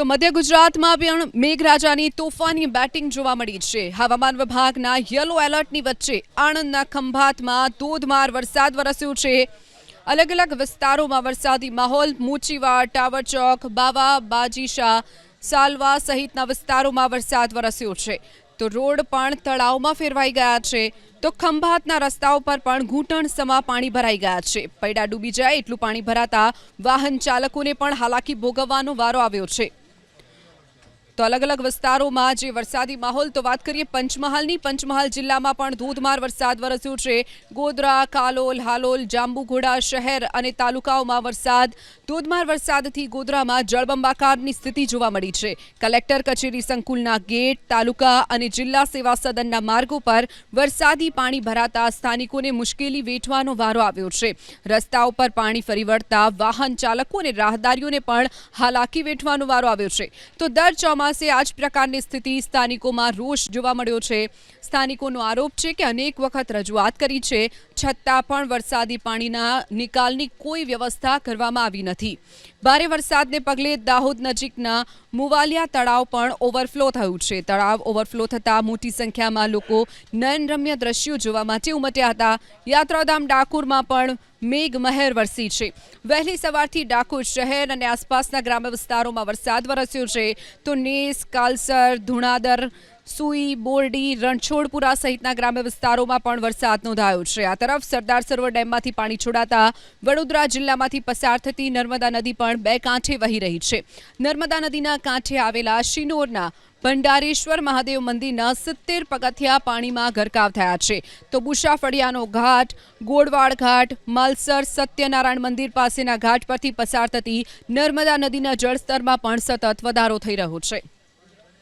તો મધ્ય ગુજરાતમાં પણ મેઘરાજાની તોફાની બેટિંગ જોવા મળી છે. હવામાન વિભાગના યલો એલર્ટની વચ્ચે આણંદના ખંભાતમાં ધોધમાર વરસાદ વરસ્યો છે. અલગ અલગ વિસ્તારોમાં વરસાદી માહોલ, મૂચીવાડ, ટાવર ચોક, બાવા, બાજીશા, સાલવા સહિતના વિસ્તારોમાં વરસાદ વરસ્યો છે. તો રોડ પણ તળાવમાં ફેરવાઈ ગયા છે. તો ખંભાતના રસ્તાઓ પર પણ ઘૂંટણ સમા પાણી ભરાઈ ગયા છે. પૈડા ડૂબી જાય એટલું પાણી ભરાતા વાહન ચાલકોને પણ હાલાકી ભોગવવાનો વારો આવ્યો છે. તો અલગ અલગ વિસ્તારોમાં જે વરસાદી માહોલ, તો વાત કરીએ પંચમહાલની. પંચમહાલ જિલ્લામાં પણ ધોધમાર વરસાદ વરસ્યો છે. ગોધરા, કાલોલ, હાલોલ, જાંબુઘોડા શહેર અને તાલુકાઓમાં વરસાદ. ધોધમાર વરસાદથી ગોધરામાં જળબંબાકારની સ્થિતિ જોવા મળી છે. કલેક્ટર કચેરી સંકુલના ગેટ, તાલુકા અને જિલ્લા સેવા સદનના માર્ગો પર વરસાદી પાણી ભરાતા સ્થાનિકોને મુશ્કેલી વેઠવાનો વારો આવ્યો છે. રસ્તા ઉપર પાણી ફરી વળતા વાહન ચાલકો અને રાહદારીઓને પણ હાલાકી વેઠવાનો વારો આવ્યો છે. તો દર ચોમાસે આ જ પ્રકારની સ્થિતિ સ્થાનિકોમાં રોષ જોવા મળ્યો છે. સ્થાનિકોનો આરોપ છે કે અનેક વખત રજૂઆત કરી છે, છતાં પણ વરસાદી પાણીના નિકાલની કોઈ વ્યવસ્થા કરવામાં આવી નથી. ભારે વરસાદને પગલે દાહોદ નજીકના મુવાલિયા તળાવ પણ ઓવરફ્લો થયું છે. તળાવ ઓવરફ્લો થતાં મોટી સંખ્યામાં લોકો નયનરમ્ય દ્રશ્યો જોવા માટે ઉમટ્યા હતા. યાત્રાધામ ડાકોરમાં પણ મેઘ મહેર વરસી છે. વહેલી સવારથી ડાકોર શહેર અને આસપાસના ગ્રામ્ય વિસ્તારોમાં વરસાદ વરસ્યો છે. તો નેસ, કાલસર, ધુણાદર સુઈ, બોરડી રણછોડપુરા સહિતના ગ્રામ્ય વિસ્તારોમાં પણ વરસાદ નોંધાયો છે. આ તરફ સરદાર સરોવર ડેમમાંથી પાણી છોડાતા વડોદરા જિલ્લામાંથી પસાર થતી નર્મદા નદી પણ બે કાંઠે વહી રહી છે. નર્મદા નદીના કાંઠે આવેલા શિનોરના ભંડારેશ્વર મહાદેવ મંદિરના સિત્તેર પગથિયા પાણીમાં ગરકાવ થયા છે. તો બુશાફળિયાનો ઘાટ, ગોળવાડ ઘાટ, માલસર સત્યનારાયણ મંદિર પાસેના ઘાટ પરથી પસાર થતી નર્મદા નદીના જળસ્તરમાં પણ સતત વધારો થઈ રહ્યો છે.